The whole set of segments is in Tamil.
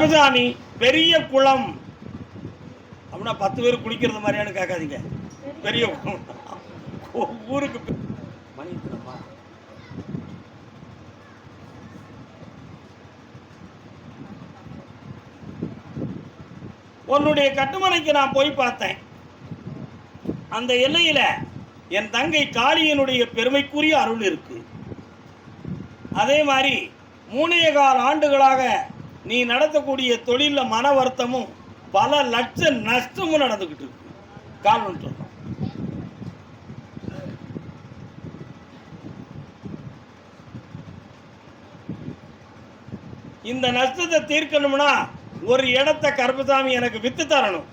கருப்பசாமி பெரிய குளம். அப்படின்னா பத்து பேர் குளிக்கிறது மாதிரியானு கேட்காதீங்க. பெரிய குளம். ஊருக்கு மணி உன்னுடைய கட்டுமனைக்கு நான் போய் பார்த்தேன். அந்த எல்லையில் என் தங்கை காளியனுடைய பெருமைக்குரிய அருள் இருக்கு. அதே மாதிரி மூணே கால் ஆண்டுகளாக நீ நடத்தக்கூடிய தொழிலில் மன வருத்தமும் பல லட்ச நஷ்டமும் நடந்துக்கிட்டு இருக்கு. காரணம் இந்த நஷ்டத்தை தீர்க்கணும்னா ஒரு இடத்த கருப்பசாமி எனக்கு வித்து தரணும்.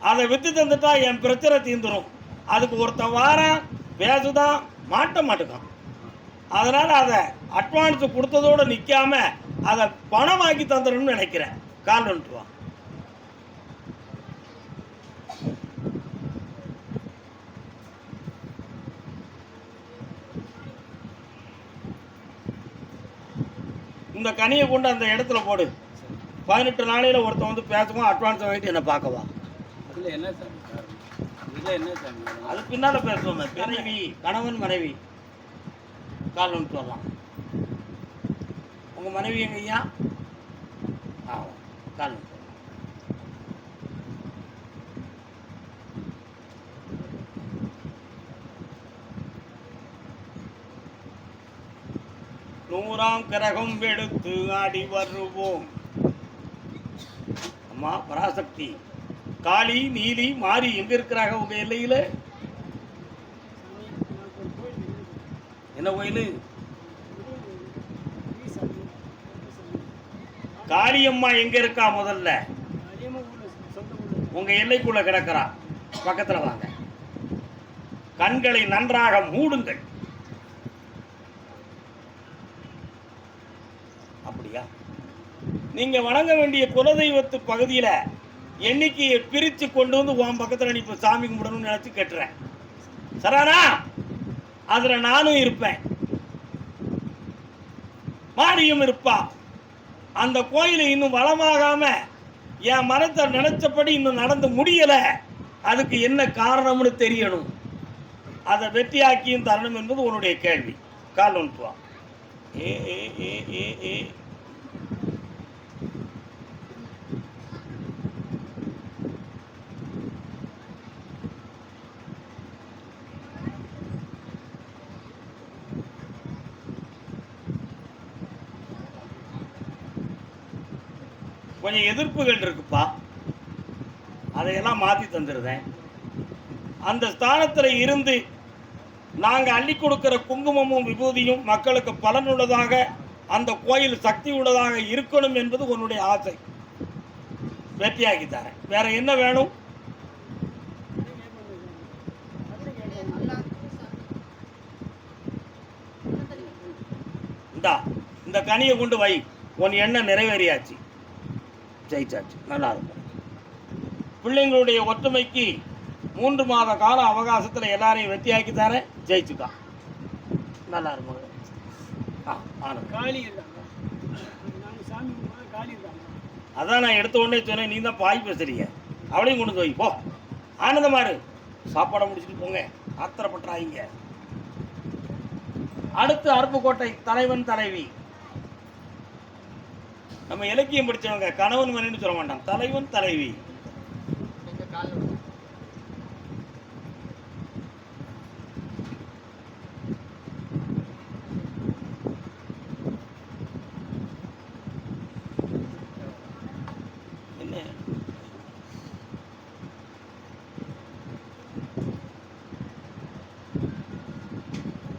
அதை வித்து தந்துட்டா என் பிரச்சனை தீர்ந்துடும் அதுக்கு ஒருத்தன் வாரம் பேசுதான் மாட்ட மாட்டுக்கான் அதனால் அதை அட்வான்ஸ் கொடுத்ததோட நிற்காம அதை பணமாக்கி தந்துடணும்னு நினைக்கிறேன். கால் வந்துட்டு வா. இந்த கனியை கொண்டு அந்த இடத்துல போடு. பதினெட்டு நாளையில் ஒருத்தன் வந்து பேசுவான் அட்வான்ஸ் வாங்கிட்டு என்னை பார்க்கவா இதுல என்ன இதுல என்ன? அது பின்னால பேசுவோமே மனைவி கணவன் மனைவி. கால் வந்துட்டு வரலாம். உங்கள் மனைவி எங்க ஐயா? கால் நூறாம் கிரகம் எடுத்து ஆடி வருவோம். அம்மா பராசக்தி. காளி நீலி மாறி எங்க இருக்கிறாங்க உங்க எல்லையில? என்ன கோயில்? காளியம்மா எங்க இருக்கா முதல்ல? உங்க எல்லைக்குள்ள கிடக்கிறா. பக்கத்துல வாங்க. கண்களை நன்றாக மூடுங்கள். அப்படியா? நீங்க வணங்க வேண்டிய குலதெய்வத்து பகுதியில எண்ணிக்கையை பிரித்து கொண்டு வந்து உன் பக்கத்தில் நீ இப்போ சாமி கும்பிடணும்னு நினச்சி கட்டுறேன். சரானா அதில் நானும் இருப்பேன். மாரியும் இருப்பா. அந்த கோயில் இன்னும் வளமாகாம என் மனத்தை நினைச்சபடி இன்னும் நடந்து முடியல. அதுக்கு என்ன காரணம்னு தெரியணும். அதை வெற்றியாக்கியும் தரணும் என்பது உன்னுடைய கேள்வி. கால் ஒன்று ஏ ஏ ஏ ஏ ஏ. கொஞ்சம் எதிர்ப்புகள் இருக்குப்பா. அதையெல்லாம் மாற்றி தந்துடுறேன் அந்த ஸ்தானத்தில் இருந்து நாங்கள் அள்ளி கொடுக்குற குங்குமமும் விபூதியும் மக்களுக்கு பலனுள்ளதாக அந்த கோயில் சக்தி உள்ளதாக இருக்கணும் என்பது உன்னுடைய ஆசை. வெற்றியாக்கி தரேன். வேற என்ன வேணும்? இந்தா இந்த கனியை கொண்டு வை. உன் எண்ணம் நிறைவேறியாச்சு. ஜெயிச்சாச்சு. நல்லா இருக்கும் பிள்ளைங்களுடைய ஒற்றுமைக்கு மூன்று மாத கால அவகாசத்தில் எல்லாரையும் வெற்றியாக்கி தரேன் ஜெயிச்சுக்கா நல்லா இருக்காங்க அதான் நான் எடுத்த உடனே சொன்னேன் நீ தான் பாய் பேசுறீங்க. அவளையும் கொண்டு வை போ. ஆனந்தமாரு சாப்பாடை முடிச்சுட்டு போங்க. ஆத்திரப்பட்டுறாங்க அடுத்து அருப்புக்கோட்டை தலைவன் தலைவி. நம்ம இலக்கியம் படிச்சவங்க கணவன் மனைவின்னு சொல்ல மாட்டான் தலைவன் தலைவி. என்ன?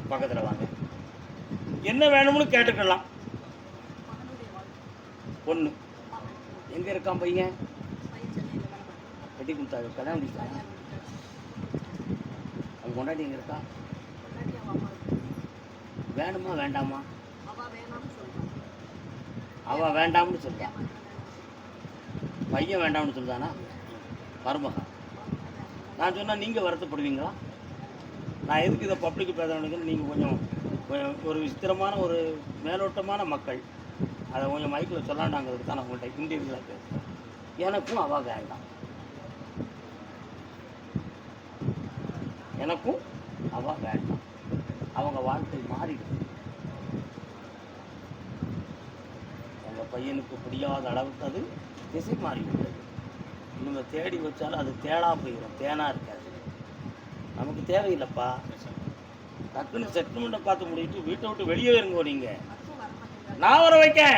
பக்கத்துல வாங்க. என்ன வேணும்னு கேட்டுக்கலாம். பொண்ணு. எங்க இருக்கான் பையன்? கட்டி கொடுத்தா கல்யாணம் முடிச்சாங்க அவன் கொண்டாடி எங்க இருக்கா? வேணுமா வேண்டாமா? அவ வேண்டாம்னு சொல்றான் பையன் வேண்டாம்னு சொல்றானா மருமகன். நான் சொன்னா நீங்க வருத்தப்படுவீங்களா? நான் எதுக்கு இதை பப்ளிக் பேசணுக்குன்னு நீங்கள் கொஞ்சம் கொஞ்சம் ஒரு விசித்திரமான ஒரு மேலோட்டமான மக்கள். அதை கொஞ்சம் மைக்கில் சொல்லாண்டாங்கிறது தான் நான் உங்கள்கிட்ட இன்டர்வியூவில் பேசுகிறேன் எனக்கும் அவள் வேண்டாம் எனக்கும் அவள் வேண்டாம் அவங்க வாழ்க்கை மாறிடும். அவங்க பையனுக்கு பிடியாத அளவுக்கு அது திசை மாறிவிட்டது. நம்ம தேடி வச்சாலும் அது தேடா போயிடும் தேனாக இருக்காது. நமக்கு தேவையில்லைப்பா. டக்குன்னு செட்டில்மெண்ட்டை பார்த்து முடிவிட்டு வீட்டை விட்டு வெளியே இருங்கோ நீங்கள் நான் வர வைக்கேன்.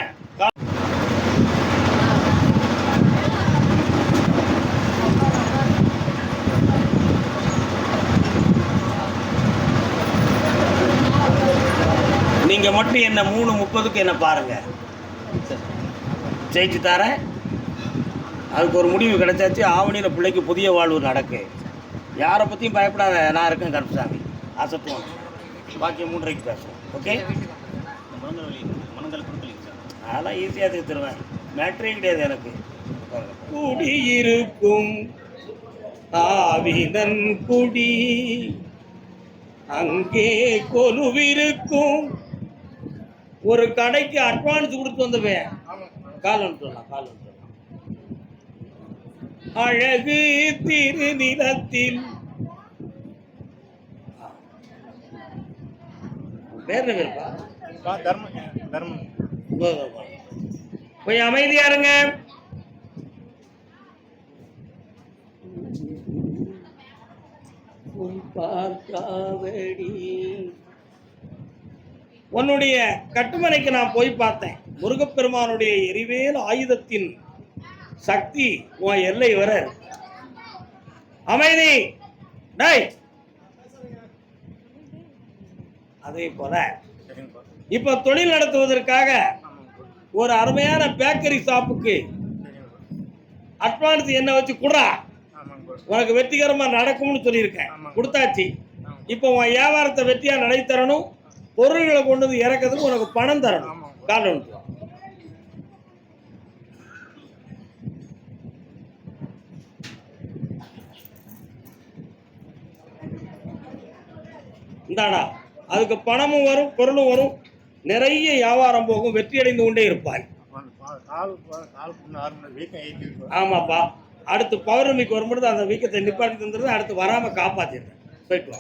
நீங்க மட்டும் என்ன மூணு முப்பதுக்கு என்ன பாருங்க. ஜெயிச்சு தரேன். அதுக்கு ஒரு முடிவு கிடைச்சாச்சு. ஆவணியில் பிள்ளைக்கு புதிய வாழ்வு நடக்கு. யாரை பற்றியும் பயப்படாத நான் இருக்கேன் கருப்பசாமி. அசத்துவோம் பாக்கி மூன்றரைக்கு பேசுவோம். ஓகே அதெல்லாம் ஈஸியாக தீர்த்துருவேன். மேட்ரே கிடையாது எனக்கு. குடியிருக்கும் ஆவிதன் குடி. அங்கே கொலுவிருக்கும். ஒரு கடைக்கு அட்வான்ஸ் கொடுத்து வந்தவன் கால் வந்துடலாம் கால் அழகு திருநிலத்தில். பேர் என்ன பேருப்பா தர்மம். தர்மம் கொஞ்சம் அமைதியா இருங்க. உன்னுடைய கட்டுமனைக்கு நான் போய் பார்த்தேன். முருகப்பெருமானுடைய எரிவேல் ஆயுதத்தின் சக்தி உன் எல்லை வர. அமைதி. டேய். அதே போல இப்ப தொழில் நடத்துவதற்காக ஒரு அருமையான பேக்கரி ஷாப்புக்கு அட்வான்ஸ் என்ன வச்சு குடுறா. உனக்கு வெற்றிகரமா நடக்கும்னு சொல்லியிருக்கேன். கொடுத்தாச்சு. இப்போ உன் வியாபாரத்தை வெற்றியா நடை தரணும் பொருள்களை கொண்டு வந்து இறக்கிறதுக்கு உனக்கு பணம் தரணும். ஒன்று இந்தாடா. அதுக்கு பணமும் வரும் பொருளும் வரும். நிறைய வியாபாரம் போகும் வெற்றி அடைந்து கொண்டே இருப்பாய். ஆமாப்பா. அடுத்து பௌர்ணமிக்கு வரும்பொழுது அந்த வீக்கத்தை நிப்பாட்டி தந்துடுது அடுத்து வராம காப்பாத்திடுறேன். போயிட்டு வா.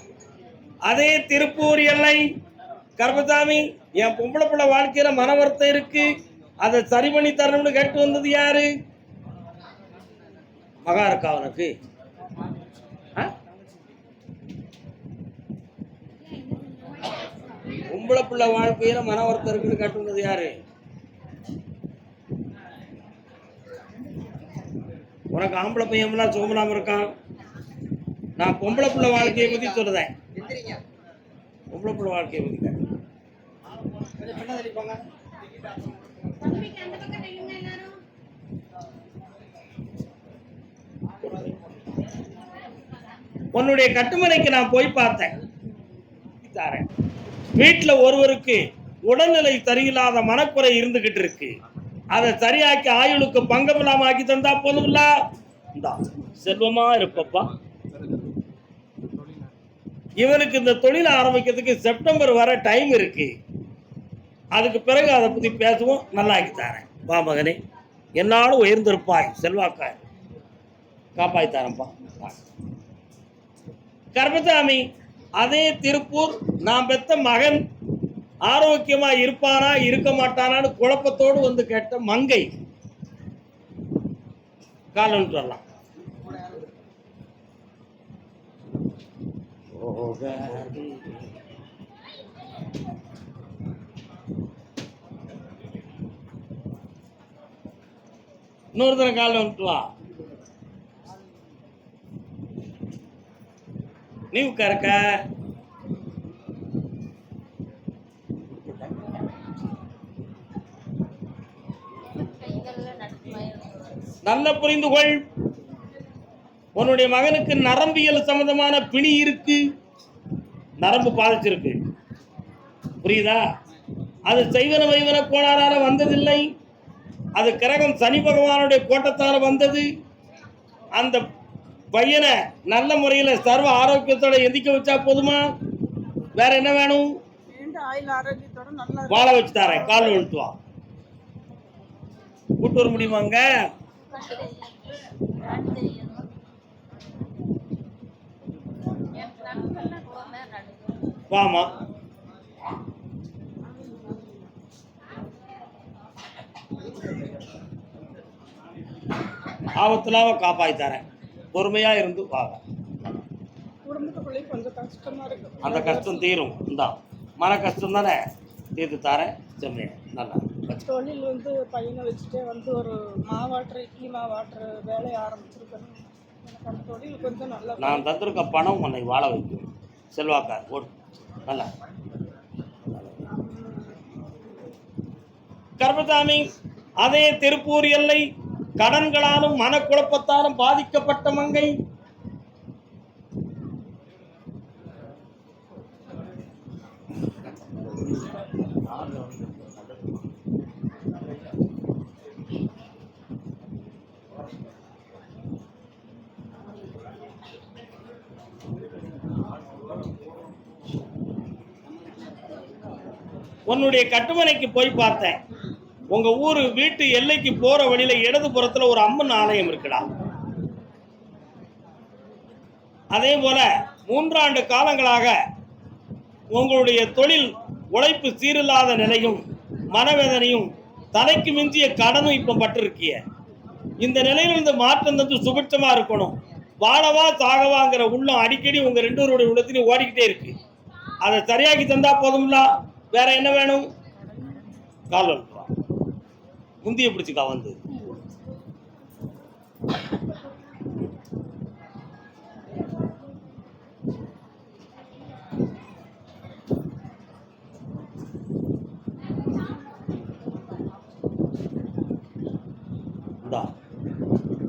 அதே திருப்பூர் எல்லை கர்மசாமி என் பொம்பளை பிள்ளை வாழ்க்கையில மன வருத்தம் இருக்கு. அதை சரி பண்ணி தரணும்னு கேட்டு வந்தது யாரு? மகா இருக்கா அவனுக்கு பொம்பளை பிள்ளை வாழ்க்கையில மன வருத்தம் இருக்குன்னு கேட்டு வந்தது யாரு? உனக்கு ஆம்பளை பையன்லாம் சுகமில்லாம இருக்கான். நான் பொம்பளை பிள்ளை வாழ்க்கையை பத்தி சொல்றேன். பொம்பளை பிள்ளை வாழ்க்கையை பத்தி கேட்டேன். உன்னுடைய கட்டுமனைக்கு நான் போய் பார்த்தேன். தாரேன். வீட்டில் ஒருவருக்கு உடல்நிலை சரியில்லாத மனக்குறை இருந்துகிட்டு இருக்கு. அதை சரியாக்கி ஆயுளுக்கு பங்கமில்லாம ஆக்கி தந்தா போதும்ல? இந்தா செல்வமா இருப்பப்பா. இவனுக்கு இந்த தொழிலை ஆரம்பிக்கிறதுக்கு செப்டம்பர் வர டைம் இருக்கு. அதுக்கு பிறகு அதை பத்தி பேசுவோம். நல்லா ஆக்கி தரேன். வா மகனே. என்னாலும் உயர்ந்திருப்பாய் செல்வாக்காய். காப்பாய் தரேன்ப்பா. வா. கர்மசாமி அதே திருப்பூர் நான் பெத்த மகன் ஆரோக்கியமா இருப்பானா இருக்க மாட்டானான்னு குழப்பத்தோடு வந்து கேட்ட மங்கை. காலன்ட்டு வரலாம் இன்னொரு தடவை காலில் வந்துட்டு வா நீ உட்காருக்க. நல்ல புரிந்து கொள் உன்னுடைய மகனுக்கு நரம்பியல் சம்பந்தமான பிணி இருக்கு. நரம்பு பாதிச்சிருக்கு. புரியுதா? அது சைவன வைவன கோளாறால வந்ததில்லை. அது கிரகம் சனி பகவானுடைய கோட்டத்தால் வந்தது. அந்த பையனை நல்ல முறையில் சர்வ ஆரோக்கியத்தோட எந்திக்க வச்சா போதுமா? வேற என்ன வேணும்? வாழ வச்சு தரேன். கால் விழுத்து வா. கூட்டு வர முடியுமாங்க வாமா ஆபத்துலாவ காப்பாத்தி தரேன். பொறுமையா இருந்து வாங்க அந்த கஷ்டம் தீரும். இந்தா மன கஷ்டம் தானே? தீர்த்து தரேன் செம்மையா. நல்லா. தொழில் வந்து பையனை வச்சுட்டே வந்து ஒரு மாவாட்டுற இட்லி மாவாட்டுற வேலையை ஆரம்பிச்சிருக்கேன் எனக்கு அந்த தொழில் கொஞ்சம் நல்லா நான் தந்திருக்க பணம் உன்னை வாழ வைக்கும். செல்வாக்கார் ஓடு. நல்லா. கர்மசாமி அதே திருப்பூர் எல்லை கடன்களாலும் மனக்குழப்பத்தாலும் பாதிக்கப்பட்ட மங்கை. உன்னுடைய கட்டுமனைக்கு போய் பார்த்தேன். உங்க ஊர் வீட்டு எல்லைக்கு போற வழியில இடது புறத்துல ஒரு அம்மன் ஆலயம் இருக்குடா. அதே போல மூன்றாண்டு காலங்களாக உங்களுடைய தொழில் உழைப்பு சீரில்லாத நிலையும் மனவேதனையும் தலைக்கு மிஞ்சிய கடனும் இப்போ பட்டிருக்கிய. இந்த நிலையிலிருந்து மாற்றம் தந்து சுபிட்சமாக இருக்கணும். வாழவா சாகவாங்கிற உள்ளம் அடிக்கடி உங்கள் ரெண்டு பேருடைய உள்ளத்திலையும் ஓடிக்கிட்டே இருக்கு. அதை சரியாக்கி தந்தா போதும்ல? வேற என்ன வேணும்? கால் முந்திய பிடிச்சிக்கா வந்து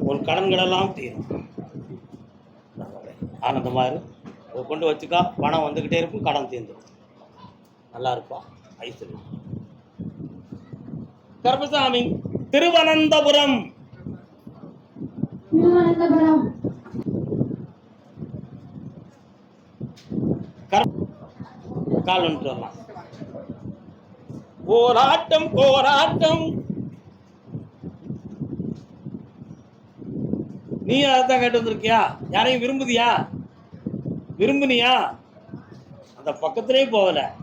உன் கடன்களெல்லாம் தீரும். ஆனந்தமா இரு கொண்டு வச்சுக்கா பணம் வந்துக்கிட்டே இருக்கும் கடன் தீர்ந்துடும் நல்லா இருப்பா ஐஸ்வர்யம் கர்பசாமி திருவனந்தபுரம். கால் வந்துட்டு வரலாம். போராட்டம் போராட்டம். நீ அதான் கேட்டு வந்திருக்கியா? யாரையும் விரும்புதியா? விரும்புனியா? அந்த பக்கத்திலே போகல.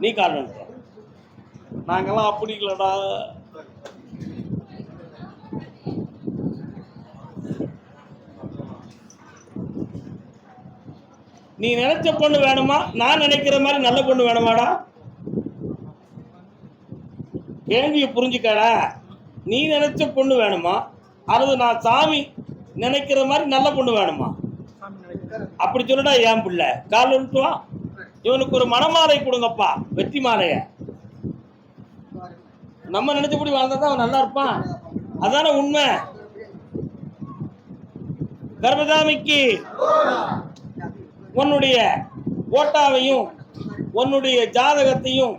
நீ கால் வந்துட்ட நாங்கெல்லாம் அப்படி இல்லடா. நீ நினைச்ச பொண்ணு வேணுமா? நான் நினைக்கிற மாதிரி நல்ல பொண்ணு வேணுமாடா? கேள்வியை புரிஞ்சுக்கடா. நீ நினைச்ச பொண்ணு வேணுமா? அல்லது நான் சாமி நினைக்கிற மாதிரி நல்ல பொண்ணு வேணுமா? அப்படி சொல்லுடா ஏன் பிள்ளை. கால் விட்டு இவனுக்கு ஒரு மணமாலை கொடுங்கப்பா. வெற்றி மாலையை நம்ம நினைச்சபடி வாழ்ந்தா தான் அவன் நல்லா இருப்பான். அதானே உண்மை. கர்மசாமிக்கு உன்னுடைய ஓட்டாவையும் உன்னுடைய ஜாதகத்தையும்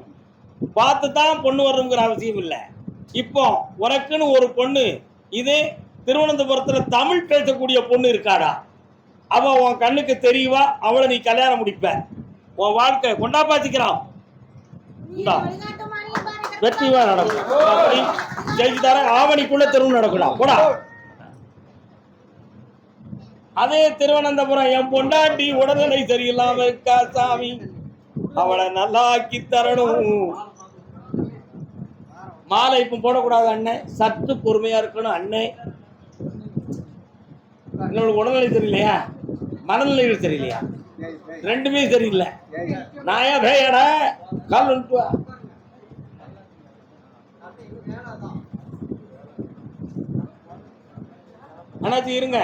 பார்த்து தான் பொண்ணு வரணுங்கிற அவசியம் இல்லை. இப்போ உனக்குன்னு ஒரு பொண்ணு இதே திருவனந்தபுரத்துல தமிழ் பேசக்கூடிய பொண்ணு இருக்காடா. அவ உன் கண்ணுக்கு தெரியவா அவளை நீ கல்யாணம் முடிப்ப. உன் வாழ்க்கை கொண்டா இந்தா. வெற்றிவா நடக்கும். அப்படி தரேன் ஆவணிக்குள்ள திரும்ப நடக்கலாம். போடா. அதே திருவனந்தபுரம் என் பொண்டாட்டி உடல்நிலை சரியில்லாம இருக்கா சாமி? அவளை நல்லா ஆக்கி தரணும். மாலை இப்ப போடக்கூடாது அண்ணே. சத்து பொறுமையா இருக்கணும் அண்ணே. என்னோட உடல்நிலை சரியில்லையா? மனநிலைகள் சரியில்லையா? ரெண்டுமே சரியில்லை. நாயா பேயடா? கால் வந்துட்டு வா அண்ணாச்சி இருங்க.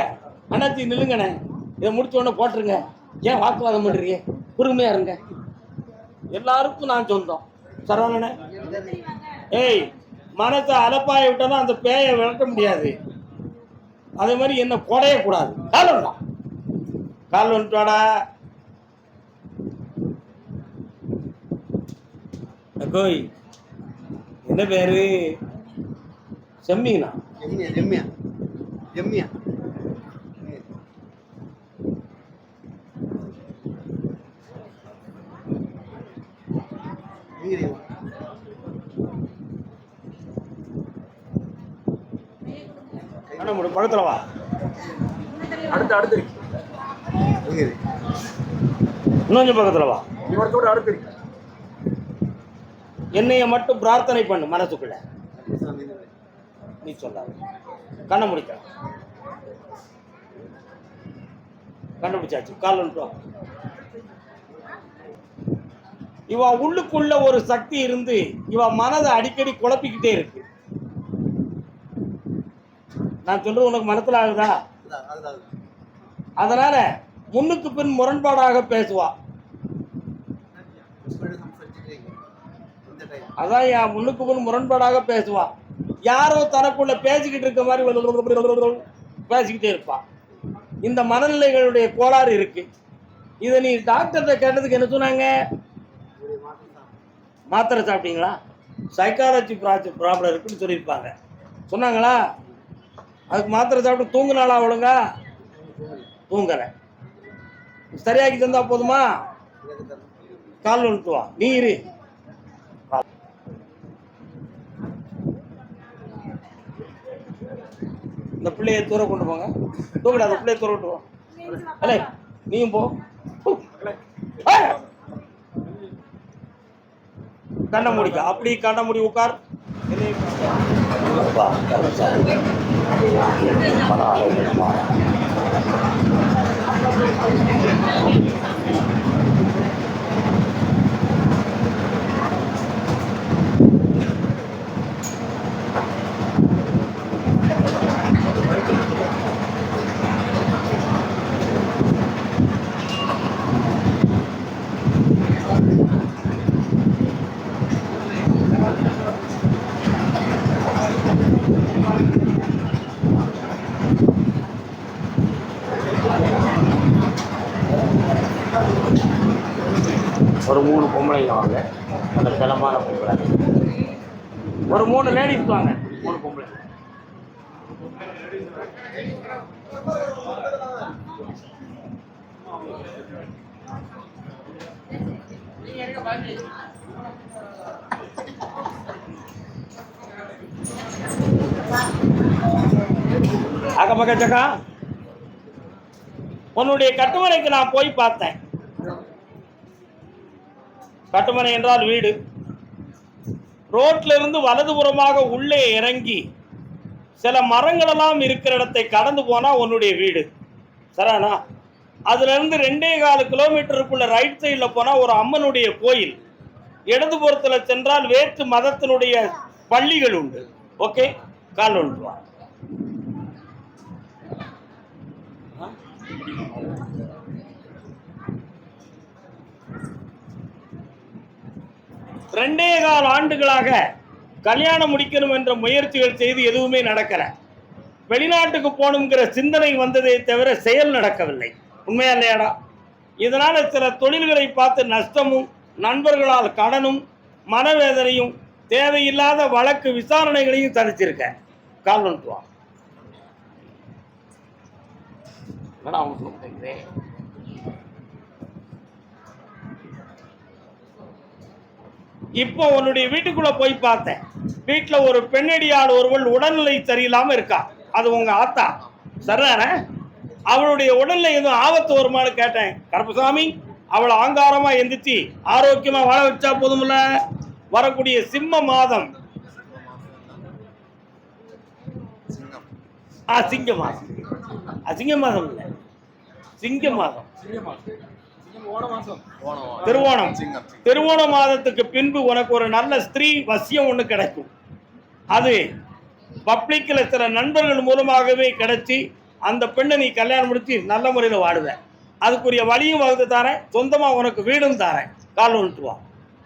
அண்ணாச்சி நில்லுங்கண்ணே. இதை முடிச்ச உடனே போட்டுருங்க. ஏன் வாக்குவாதம் பண்ணுறீங்க பொறுமையாக இருங்க. எல்லாருக்கும் நான் சொந்தம். சரவணனே. ஏய் மனசை அலப்பாய விட்டா அந்த பேயை விளக்க முடியாது. அதே மாதிரி என்ன குடையக்கூடாது கால் வரலாம் கால் வந்துட்டாடா கோய் என்ன பேரு? செம்மீனா? செம்மியா செம்மியா எம்மியா? அண்ணா வா. அடுத்து அடுத்து இருக்கு. இன்னொஞ்சம் பக்கத்தில் வா. இவரத்தோட அடுத்து இருக்கு. என்னைய மட்டும் பிரார்த்தனை பண்ணு மனசுக்குள்ள. நீ சொல்லாத. கண்ணை முடிக்க கண்டுபிடிச்சாச்சு. கால். இவ உள்ளுக்குள்ள ஒரு சக்தி இருந்து இவ மனதை அடிக்கடி குழப்பிக்கிட்டே இருக்கு. நான் சொல்றது உனக்கு மனத்துல ஆகுதா. அதனால முன்னுக்கு பின் முரண்பாடாக பேசுவா. அதான் என் முன்னுக்கு முன் முரண்பாடாக பேசுவா. யாரோ தனக்குள்ள பேசிக்கிட்டு இருக்க மாதிரி பேசிக்கிட்டே இருப்பான் இந்த மனநிலைகளுடைய கோளாறு இருக்கு. இதை நீ டாக்டர்கிட்ட கேட்டதுக்கு என்ன சொன்னாங்க? மாத்திரை சாப்பிட்டீங்களா? சைக்காலஜி ப்ராப்ளம் இருக்குன்னு சொல்லியிருப்பாங்க. சொன்னாங்களா? அதுக்கு மாத்திரை சாப்பிட்டு தூங்குனாளா ஒழுங்கா? தூங்கலை. சரியாக்கி தந்தா போதுமா? கால் வந்துட்டு நீ இரு. இந்த பிள்ளையை தூர கொண்டு போங்க. தூக்கடா அந்த பிள்ளையை தூர கொண்டு போ. அலே நீயும் போ. கண்ண முடிக்க. அப்படி கண்ண மூடி உட்கார். வா, மன ஆரோக்கியமா. ஒரு மூணு பொம்பளைங்க வாங்க அந்த கிளமான பொம்பளை ஒரு மூணு லேடிஸ் வாங்க மூணு பொம்பளை அக்க பக்க சக்கா உன்னுடைய கட்டுமனைக்கு நான் போய் பார்த்தேன். கட்டுமனை என்றால் வீடு. ரோட்ல இருந்து வலதுபுறமாக உள்ளே இறங்கி சில மரங்களெல்லாம் இருக்கிற இடத்தை கடந்து போனால் உன்னுடைய வீடு. சரானா அதுலேருந்து ரெண்டே கால் கிலோமீட்டருக்குள்ள ரைட் சைடில் போனால் ஒரு அம்மனுடைய கோயில். இடதுபுறத்தில் சென்றால் வேற்று மதத்தினுடைய பள்ளிகள் உண்டு. ஓகே கால் ஒன்று ரெண்டே கால் ஆண்டுகளாக கல்யாணம் முடிக்கணும் என்ற முயற்சிகள் செய்து எதுவுமே நடக்கல. வெளிநாட்டுக்கு போகணுங்கிற சிந்தனை வந்ததே தவிர செயல் நடக்கவில்லை. உண்மையா இல்லையாடா? இதனால் சில தொழில்களை பார்த்து நஷ்டமும் நண்பர்களால் கடனும் மனவேதனையும் தேவையில்லாத வழக்கு விசாரணைகளையும் சந்திச்சிருக்க கால் வந்துட்டு வா இப்போ உன்னுடைய வீட்டுக்குள்ள போய் பார்த்தேன். வீட்டில் ஒரு பெண்ணடியாள் ஒருவள் உடல்நிலை சரியில்லாம இருக்கா. அது உங்க ஆத்தா. சரிதானே? அவளுடைய உடல்ல எதுவும் ஆபத்து வருமான்னு கேட்டேன். கருப்பசாமி அவளை ஆங்காரமா எந்திரிச்சு ஆரோக்கியமா வாழ வச்சா போதும்ல? வரக்கூடிய சிம்ம மாதம். ஆ சிங்க மாதம். அசிங்க மாதம் இல்லை. சிங்க மாதம். திருவோணம். திருவோண மாதத்துக்கு பின்பு உனக்கு ஒரு நல்ல ஸ்திரீ வசியம் ஒன்று கிடைக்கும். அது பப்ளிக்கில் சில நண்பர்கள் மூலமாகவே கிடைச்சி அந்த பெண்ணை நீ கல்யாணம் முடிச்சு நல்ல முறையில் வாடுவ. அதுக்குரிய வழியும் வகுத்து தரேன் சொந்தமாக உனக்கு வீடும் தரேன். கால் வந்துட்டு வா.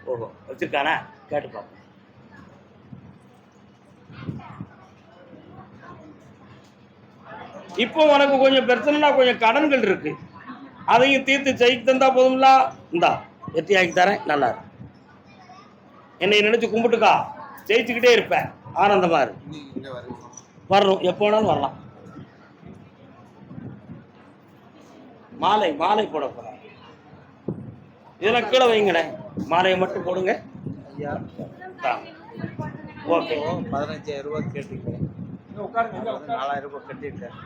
ஓஹோ. வச்சிருக்கானே? கேட்டு பார்ப்போம் இப்போ உனக்கு கொஞ்சம் பிரச்சனைனா கொஞ்சம் கடன்கள் இருக்கு. அதையும் தீர்த்து ஜெயிக்கு தந்தா போதும்ல? இந்தா வெற்றியாக்கி தரேன் நல்லா. என்னை நினைச்சு கும்பிட்டுக்கா. ஜெயிச்சுக்கிட்டே இருப்பேன். ஆனந்தமா இரு. வரணும். எப்போ வேணாலும் வரலாம். மாலை மாலை போட போறேன். இதெல்லாம் கீழே வைங்களேன். மாலையை மட்டும் போடுங்க. ஐயா. ஓகே. பதினஞ்சாயிரம் ரூபாய் வந்து நாலாயிரம் ரூபாய் கட்டியிருக்கேன்.